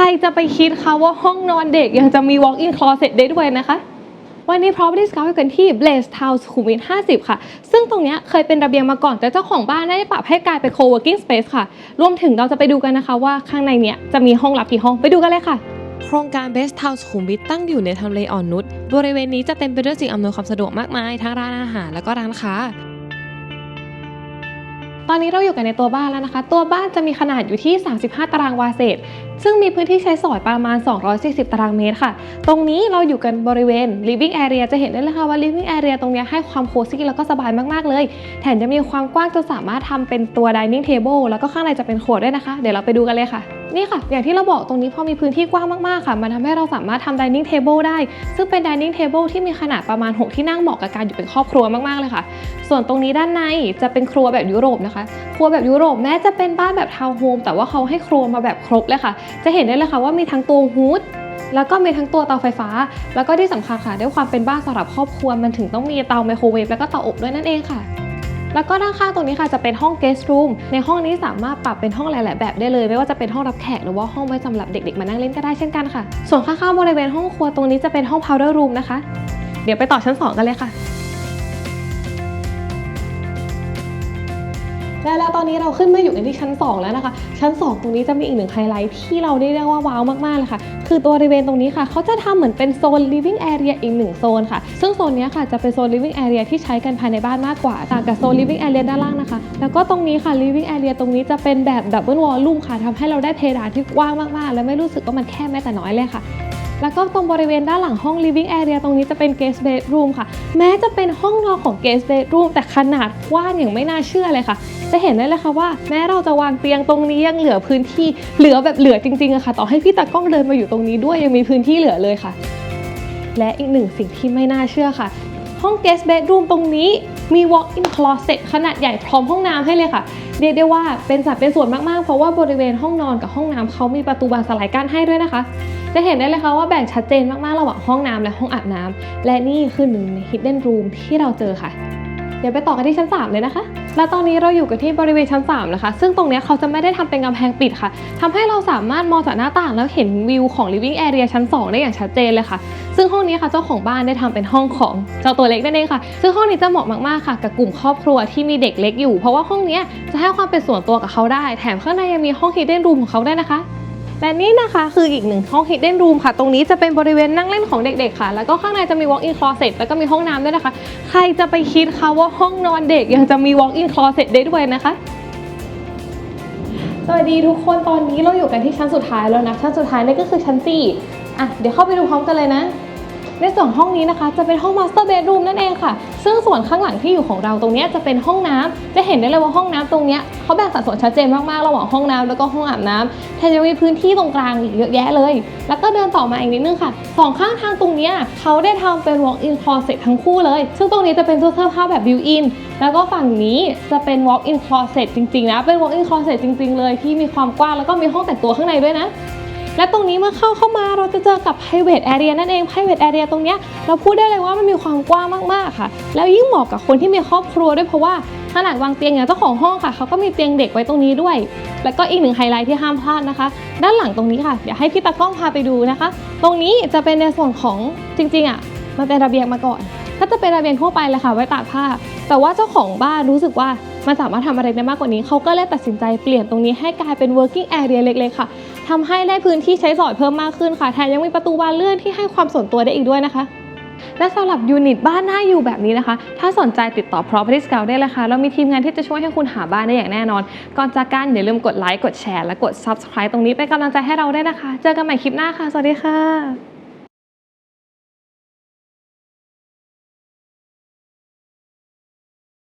รจะไปคิดคะว่าห้องนอนเด็กยังจะมี walk-in closet ได้ด้วยนะคะ วันนี้ Property Scout อยู่กันที่ Blaze Town สุขุมวิท 50 ค่ะ ซึ่งตรงเนี้ยเคยเป็นระเบียงมาก่อน แต่เจ้าของบ้านได้ปรับให้กลายเป็น co-working space ค่ะ รวมถึงเราจะไปดูกันนะคะว่าข้างในเนี้ยจะมีห้องลับกี่ห้องไปดูกันเลยค่ะโครงการ Best Town สุขุมวิทตั้งอยู่ในทำเลอ่อนนุช บริเวณนี้จะเต็มไปด้วยสิ่งอำนวยความสะดวกมากมาย ทั้งร้านอาหารและก็ร้านค้า ตอนนี้เราอยู่กันในตัวบ้านแล้วนะคะ ตัวบ้านจะมีขนาดอยู่ที่ 35 ตารางวาเศษ ซึ่งมีพื้นที่ใช้สอยประมาณ 240 ตารางเมตรค่ะ ตรงนี้เราอยู่กันบริเวณ living area จะเห็นได้เลยค่ะว่า living area ตรงเนี้ยให้ความโคซี่แล้วก็สบายมาก ๆ เลย แถมจะมีความกว้างจนสามารถทำเป็นตัว dining table แล้วก็ข้างในจะเป็นครัวด้วยนะคะ เดี๋ยวเราไปดูกันเลยค่ะ นี่ค่ะ อย่างที่เราบอกตรงนี้พอมีพื้นที่กว้างมากๆค่ะ มันทำให้เราสามารถทำ dining table ได้ ซึ่งเป็น dining table ที่มีขนาดประมาณ 6 ที่นั่งเหมาะกับการอยู่เป็นครอบครัวมากๆเลยค่ะ ส่วนตรงนี้ด้านในจะเป็นครัวแบบยุโรปนะคะ ครัวแบบยุโรปแม้จะเป็นบ้านแบบทาวน์โฮมแต่ว่าเขาให้ครัวมาแบบครบเลยค่ะ จะเห็นได้เลยค่ะว่ามีทั้งตัวฮูดแล้วก็มีทั้งตัวเตาไฟฟ้า แล้วก็ที่สำคัญค่ะด้วยความเป็นบ้านสำหรับครอบครัวมันถึงต้องมีเตาไมโครเวฟแล้วก็เตาอบด้วยนั่นเองค่ะ แล้วก็ด้านข้างตรงนี้ค่ะจะเป็นห้อง guest room ในห้องนี้สามารถปรับเป็นห้องหลาย ๆ แบบได้เลย ไม่ว่าจะเป็นห้องรับแขกหรือว่าห้องไว้สำหรับเด็ก ๆ มานั่งเล่นก็ได้เช่นกันค่ะ ส่วนข้างๆบริเวณห้องครัวตรงนี้จะเป็นห้อง powder room นะคะ เดี๋ยวไปต่อชั้น 2 กันเลยค่ะ และแล้วตอนนี้เราขึ้นมาอยู่กันที่ชั้น 2 แล้วนะคะ ชั้น 2 ตรงนี้จะมีอีกหนึ่งไฮไลท์ที่เราได้เรียกว่าว้าวมากๆเลยค่ะ คือตัวบริเวณตรงนี้ค่ะ เขาจะทำเหมือนเป็นโซน living area อีกหนึ่งโซนค่ะ ซึ่งโซนนี้ค่ะจะเป็นโซน living area ที่ใช้กันภายในบ้านมากกว่า ต่างกับโซน living area ด้านล่างนะคะ แล้วก็ตรงนี้ค่ะ living area ตรงนี้จะเป็นแบบ double volume ค่ะทำให้เราได้เพดานที่กว้างมากๆ และไม่รู้สึกว่ามันแคบแม้แต่น้อยเลยค่ะแล้วก็ตรงบริเวณด้านหลังห้อง living area ตรงนี้จะเป็น guest bedroom ค่ะ แม้จะเป็นห้องนอนของ guest bedroom แต่ขนาดกว้างอย่างไม่น่าเชื่อเลยค่ะ จะเห็นได้เลยค่ะว่า แม้เราจะวางเตียงตรงนี้ยังเหลือพื้นที่เหลือแบบเหลือจริงๆอะค่ะ ต่อให้พี่ตากล้องเดินมาอยู่ตรงนี้ด้วยยังมีพื้นที่เหลือเลยค่ะ และอีกหนึ่งสิ่งที่ไม่น่าเชื่อค่ะ ห้อง guest bedroom ตรงนี้มี walk-in closet ขนาดใหญ่พร้อมห้องน้ำให้เลยค่ะเรียกได้ว่าเป็นสัดเป็นส่วนมากๆ เพราะว่าบริเวณห้องนอนกับห้องน้ำเขามีประตูบานสลายกั้นให้ด้วยนะคะ จะเห็นได้เลยค่ะว่าแบ่งชัดเจนมากๆ ระหว่างห้องน้ำและห้องอาบน้ำและนี่คือหนึ่งใน hidden room ที่เราเจอค่ะ เดี๋ยวไปต่อกันที่ชั้น 3 เลยนะคะ และตอนนี้เราอยู่กันที่บริเวณชั้น 3 นะคะ ซึ่งตรงนี้เขาจะไม่ได้ทำเป็นกำแพงปิดค่ะทำให้เราสามารถมองจากหน้าต่างแล้วเห็นวิวของ living area ชั้น 2 ได้อย่างชัดเจนเลยค่ะ ซึ่งห้องนี้ค่ะเจ้าของบ้านได้ทำเป็นห้องของเจ้าตัวเล็กนั่นเองค่ะ ซึ่งห้องนี้จะเหมาะมากๆค่ะ กับกลุ่มครอบครัวที่มีเด็กเล็กอยู่ เพราะว่าห้องนี้จะให้ความเป็นส่วนตัวกับเขาได้ แถมข้างในยังมีห้อง hidden room ของเขาได้นะคะ และนี่นะคะคืออีกหนึ่งห้อง hidden room ค่ะ ตรงนี้จะเป็นบริเวณนั่งเล่นของเด็กๆค่ะ แล้วก็ข้างในจะมี walk-in closet แล้วก็มีห้องน้ำด้วยนะคะ ใครจะไปคิดคะว่าห้องนอนเด็กยังจะมี walk-in closet ได้ด้วยนะคะสวัสดีทุกคนตอนนี้เราอยู่กันที่ชั้นสุดท้ายแล้วนะ ชั้นสุดท้ายนี่ก็คือชั้น4อะเดี๋ยวเข้าไปดูพร้อมกันเลยนะ ในส่วนห้องนี้นะคะ จะเป็นห้อง master bedroom นั่นเองค่ะ ซึ่งส่วนข้างหลังที่อยู่ของเราตรงนี้จะเป็นห้องน้ำจะเห็นได้เลยว่าห้องน้ำตรงนี้เขาแบ่งสัดส่วนชัดเจนมากๆระหว่างห้องน้ำแล้วก็ห้องอาบน้ำแถมยังมีพื้นที่ตรงกลางอีกเยอะแยะเลย แล้วก็เดินต่อมาอีกนิดนึงค่ะสองข้างทางตรงนี้เขาได้ทำเป็น walk-in closet ทั้งคู่เลย ซึ่งตรงนี้จะเป็นตู้เสื้อผ้าแบบ built-in แล้วก็ฝั่งนี้จะเป็น walk-in closet จริงๆนะเป็น walk-in closet จริง ๆ เลยที่มีความกว้างแล้วก็มีห้องแต่งตัวข้างในด้วยนะ และตรงนี้เมื่อเข้าเข้ามาเราจะเจอกับ private area นั่นเอง private area ตรงนี้เราพูดได้เลยว่ามันมีความกว้างมากๆค่ะ แล้วยิ่งเหมาะกับคนที่มีครอบครัวด้วยเพราะว่าขนาดวางเตียงอย่างเจ้าของห้องค่ะเขาก็มีเตียงเด็กไว้ตรงนี้ด้วย แล้วก็อีกหนึ่งไฮไลท์ที่ห้ามพลาดนะคะ ด้านหลังตรงนี้ค่ะเดี๋ยวให้พี่ตากล้องพาไปดูนะคะ ตรงนี้จะเป็นในส่วนของจริงๆอะมันเป็นระเบียงมาก่อน ก็จะเป็นระเบียงทั่วไปเลยค่ะไว้ตากผ้า แต่ว่าเจ้าของบ้านรู้สึกว่ามันสามารถทำอะไรได้มากกว่านี้ เขาก็เลยตัดสินใจเปลี่ยนตรงนี้ให้กลายเป็น working area เล็กๆค่ะ ทำให้ได้พื้นที่ใช้สอยเพิ่มมากขึ้นค่ะ แถมยังมีประตูบานเลื่อนที่ให้ความส่วนตัวได้อีกด้วยนะคะ และสำหรับยูนิตบ้านน่าอยู่แบบนี้นะคะ ถ้าสนใจติดต่อ Property Scout ได้เลยค่ะ เรามีทีมงานที่จะช่วยให้คุณหาบ้านได้อย่างแน่นอน ก่อนจากกันอย่าลืมกดไลค์ กดแชร์ และกด Subscribe ตรงนี้เป็นกำลังใจให้เราได้วยนะคะ เจอกันใหม่คลิปหน้าค่ะ สวัสดีค่ะ